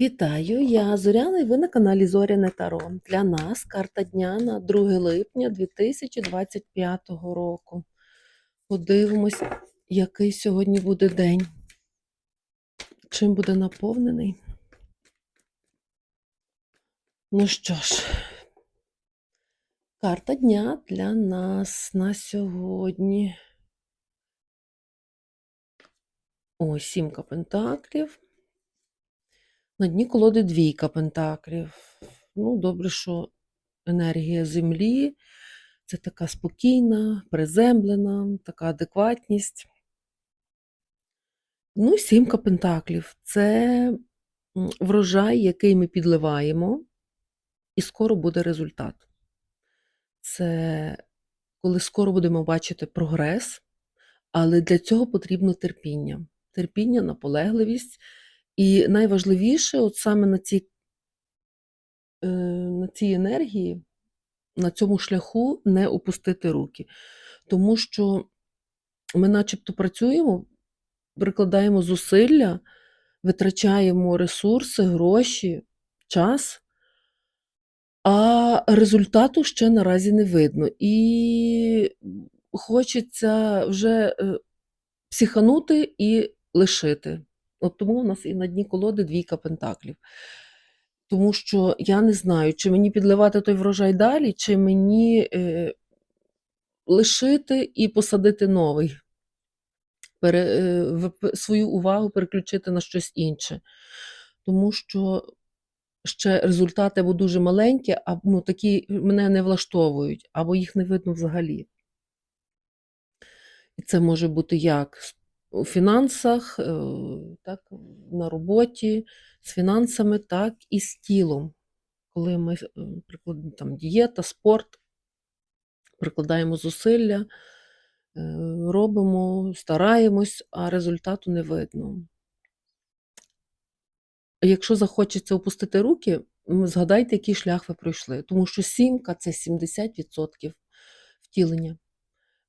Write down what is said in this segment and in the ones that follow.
Вітаю, я Зоряна і ви на каналі Зоряне Таро. Для нас карта дня на 2 липня 2025 року. Подивимось, який сьогодні буде день. Чим буде наповнений? Ну що ж, карта дня для нас на сьогодні. Ось сімка пентаклів. На дні колоди двійка пентаклів. Ну, добре, що енергія землі це така спокійна, приземлена, така адекватність. Ну, і сімка пентаклів це врожай, який ми підливаємо, і скоро буде результат. Це коли скоро будемо бачити прогрес, але для цього потрібно терпіння. Терпіння, наполегливість. І найважливіше, от саме на цій, е, на цій енергії, на цьому шляху не опустити руки. Тому що ми начебто працюємо, прикладаємо зусилля, витрачаємо ресурси, гроші, час, а результату ще наразі не видно. І хочеться вже е, психанути і лишити. От тому у нас і на дні колоди двійка пентаклів. Тому що я не знаю, чи мені підливати той врожай далі, чи мені е, лишити і посадити новий, пере, е, свою увагу переключити на щось інше. Тому що ще результати або дуже маленькі, або ну, такі мене не влаштовують, або їх не видно взагалі. І це може бути як у фінансах, е, так, на роботі, з фінансами, так і з тілом. Коли ми е, там дієта, спорт, прикладаємо зусилля, е, робимо, стараємось, а результату не видно. Якщо захочеться опустити руки, згадайте, який шлях ви пройшли. Тому що сімка це 70% втілення.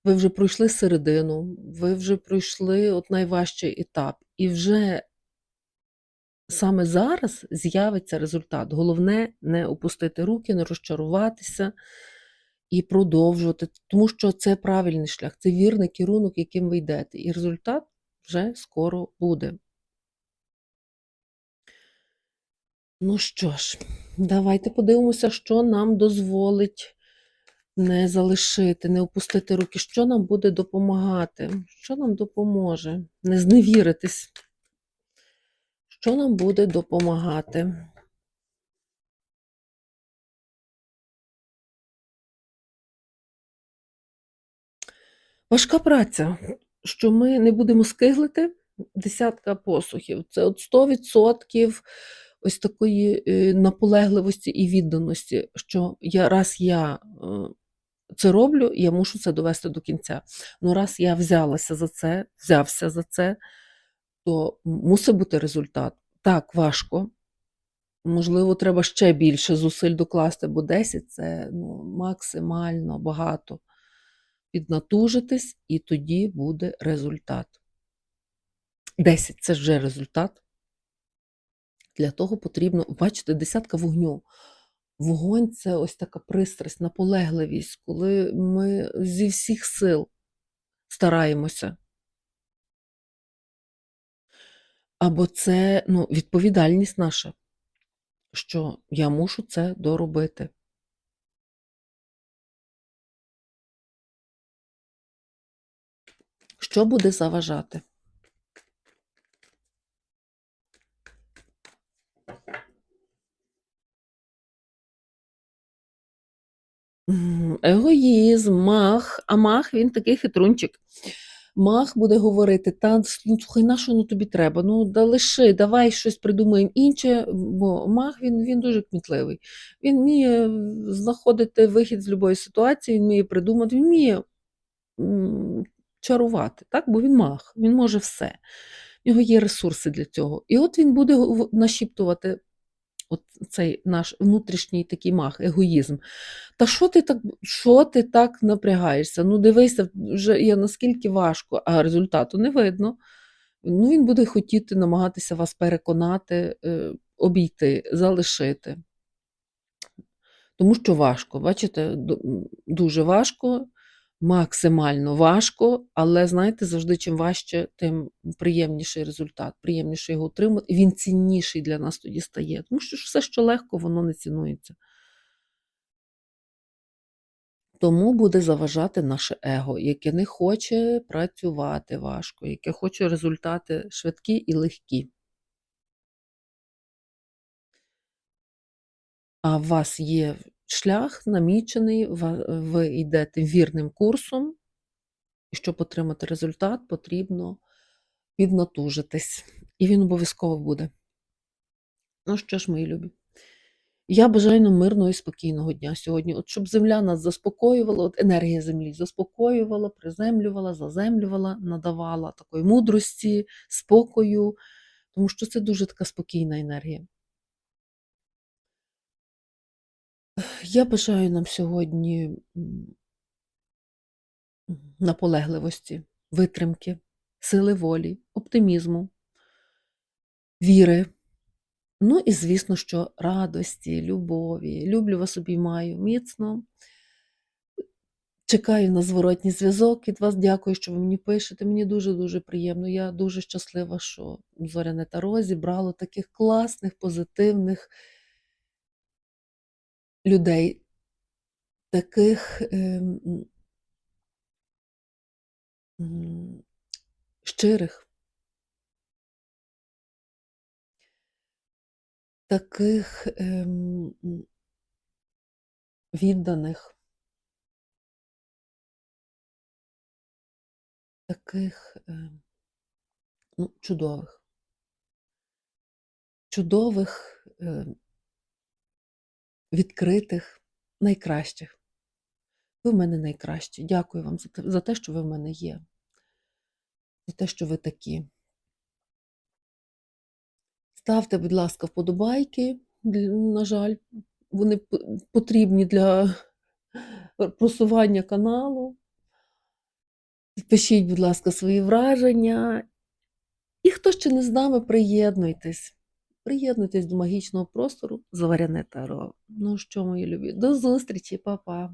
Ви вже пройшли середину, ви вже пройшли от найважчий етап. І вже саме зараз з'явиться результат. Головне не опустити руки, не розчаруватися і продовжувати. Тому що це правильний шлях, це вірний керунок, яким ви йдете. І результат вже скоро буде. Ну що ж, давайте подивимося, що нам дозволить не залишити, не опустити руки, що нам буде допомагати, що нам допоможе, не зневіритись, що нам буде допомагати. Важка праця, що ми не будемо скиглити, десятка посухів. Це от 100% ось такої е, наполегливості і відданості, що я, раз я е, це роблю, я мушу це довести до кінця. Ну, раз я взялася за це, взявся за це, то мусить бути результат. Так, важко. Можливо, треба ще більше зусиль докласти, бо 10 це ну, максимально багато. Піднатужитись, і тоді буде результат. 10 це вже результат. Для того потрібно, бачите, десятка вогню. Вогонь це ось така пристрасть, наполегливість, коли ми зі всіх сил стараємося. Або це ну, відповідальність наша, що я мушу це доробити. Що буде заважати? Егоїзм, мах, а мах він такий хитрунчик. Мах буде говорити: та ну, слухай, на що ну тобі треба? Ну, да лиши, давай щось придумаємо інше, бо мах він, він дуже кмітливий. Він вміє знаходити вихід з будь-якої ситуації, він вміє придумати, він вміє чарувати, так? бо він мах, він може все. В нього є ресурси для цього. І от він буде нашіптувати от цей наш внутрішній такий мах, егоїзм. Та що ти так, що ти так напрягаєшся? Ну, дивися, вже є наскільки важко, а результату не видно. Ну, він буде хотіти намагатися вас переконати, е, обійти, залишити. Тому що важко, бачите, дуже важко, максимально важко, але знаєте, завжди чим важче, тим приємніший результат, приємніше його отримати. Він цінніший для нас тоді стає. Тому що все, що легко, воно не цінується. Тому буде заважати наше его, яке не хоче працювати важко, яке хоче результати швидкі і легкі. А у вас є шлях намічений, ви йдете вірним курсом, і щоб отримати результат, потрібно піднатужитись. І він обов'язково буде. Ну що ж, мої любі, я бажаю нам мирного і спокійного дня сьогодні. От щоб земля нас заспокоювала, от енергія землі заспокоювала, приземлювала, заземлювала, надавала такої мудрості, спокою, тому що це дуже така спокійна енергія. Я бажаю нам сьогодні наполегливості, витримки, сили волі, оптимізму, віри. Ну і, звісно, що радості, любові. Люблю вас обіймаю міцно. Чекаю на зворотній зв'язок від вас. Дякую, що ви мені пишете. Мені дуже-дуже приємно. Я дуже щаслива, що Зоряне Таро зібрало таких класних, позитивних людей, таких ем, щирих, таких ем, відданих, таких ем, ну, чудових, чудових, ем, відкритих, найкращих. Ви в мене найкращі. Дякую вам за те, що ви в мене є, за те, що ви такі. Ставте, будь ласка, вподобайки. На жаль, вони потрібні для просування каналу. Пишіть, будь ласка, свої враження. І хто ще не з нами, приєднуйтесь. Приєднуйтесь до магічного простору Заваряне Таро. Ну що, мої любі, до зустрічі, па-па!